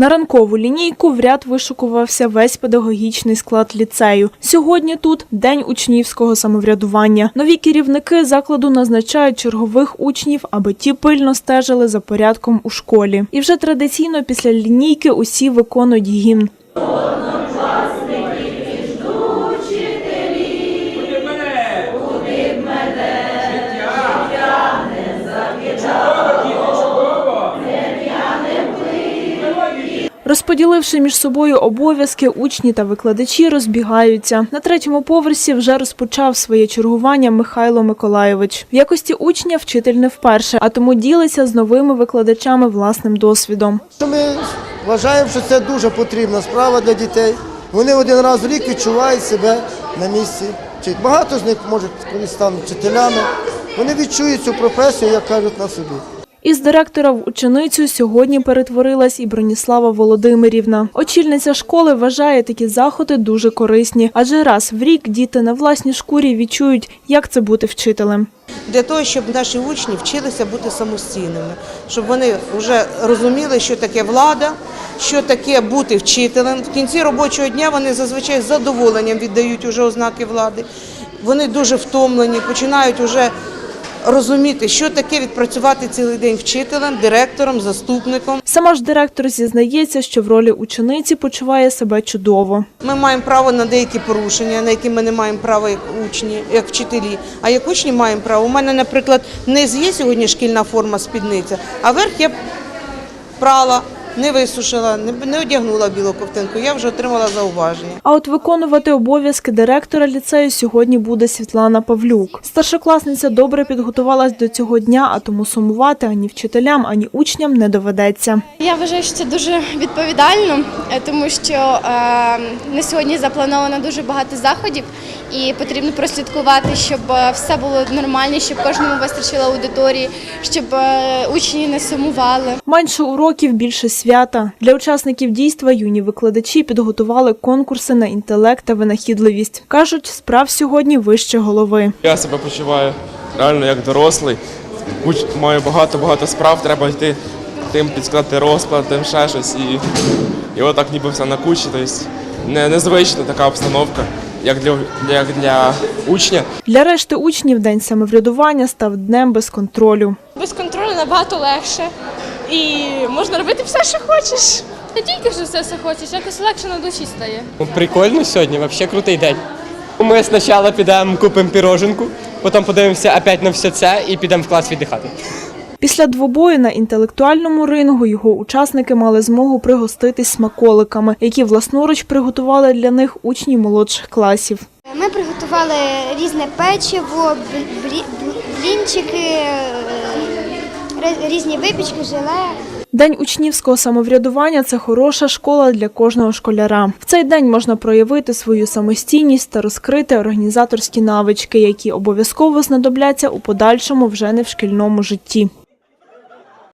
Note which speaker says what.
Speaker 1: На ранкову лінійку в ряд вишукувався весь педагогічний склад ліцею. Сьогодні тут день учнівського самоврядування. Нові керівники закладу назначають чергових учнів, аби ті пильно стежили за порядком у школі. І вже традиційно після лінійки усі виконують гімн. Розподіливши між собою обов'язки, учні та викладачі розбігаються. На третьому поверсі вже розпочав своє чергування Михайло Миколайович. В якості учня вчитель не вперше, а тому ділиться з новими викладачами власним досвідом.
Speaker 2: Ми вважаємо, що це дуже потрібна справа для дітей. Вони один раз в рік відчувають себе на місці. Багато з них можуть колись стануть вчителями. Вони відчують цю професію, як кажуть, на собі.
Speaker 1: Із директора в ученицю сьогодні перетворилась і Броніслава Володимирівна. Очільниця школи вважає такі заходи дуже корисні, адже раз в рік діти на власній шкурі відчують, як це бути вчителем.
Speaker 3: для того, щоб наші учні вчилися бути самостійними, щоб вони вже розуміли, що таке влада, що таке бути вчителем. В кінці робочого дня вони зазвичай з задоволенням віддають уже ознаки влади. Вони дуже втомлені, починають вже розуміти, що таке відпрацювати цілий день вчителем, директором, заступником.
Speaker 1: Сама ж директор зізнається, що в ролі учениці почуває себе чудово.
Speaker 3: Ми маємо право на деякі порушення, на які ми не маємо права як учні, як вчителі. А як учні маємо право. У мене, наприклад, не є сьогодні шкільна форма спідниця, а верх я прала, не висушила, не, одягнула білу ковтинку. Я вже отримала зауваження.
Speaker 1: А от виконувати обов'язки директора ліцею сьогодні буде Світлана Павлюк. Старшокласниця добре підготувалась до цього дня, а тому сумувати ані вчителям, ані учням не доведеться.
Speaker 4: Я вважаю, що це дуже відповідально, е, тому що е, на сьогодні заплановано дуже багато заходів, і потрібно прослідкувати, щоб е, все було нормально, щоб кожному вистачило аудиторії, щоб е, учні не сумували.
Speaker 1: Менше уроків, більше свята. Для учасників дійства юні викладачі підготували конкурси на інтелект та винахідливість. Кажуть, справ сьогодні вище голови.
Speaker 5: Я себе почуваю реально як дорослий. Куч- Маю багато-багато справ, треба йти тим підскладати розклад, тим ще щось. І, і отак ніби все на кучі. Тобто не, незвична така обстановка, як для, як для учня.
Speaker 1: Для решти учнів день самоврядування став днем без контролю.
Speaker 6: Без контролю набагато легше. І можна робити все, що хочеш. Не тільки що все, все хочеш, якось легше на душі стає.
Speaker 7: Ну, Прикольно сьогодні, взагалі крутий день. Ми спочатку підемо купимо піроженку, потім подивимося опять на все це і підемо в клас віддихати.
Speaker 1: Після двобою на інтелектуальному рингу його учасники мали змогу пригоститись смаколиками, які власноруч приготували для них учні молодших класів.
Speaker 8: Ми приготували різне печиво, бл- блі- бл- блінчики, різні випічки, желе.
Speaker 1: День учнівського самоврядування це хороша школа для кожного школяра. В цей день можна проявити свою самостійність та розкрити організаторські навички, які обов'язково знадобляться у подальшому вже не в шкільному житті.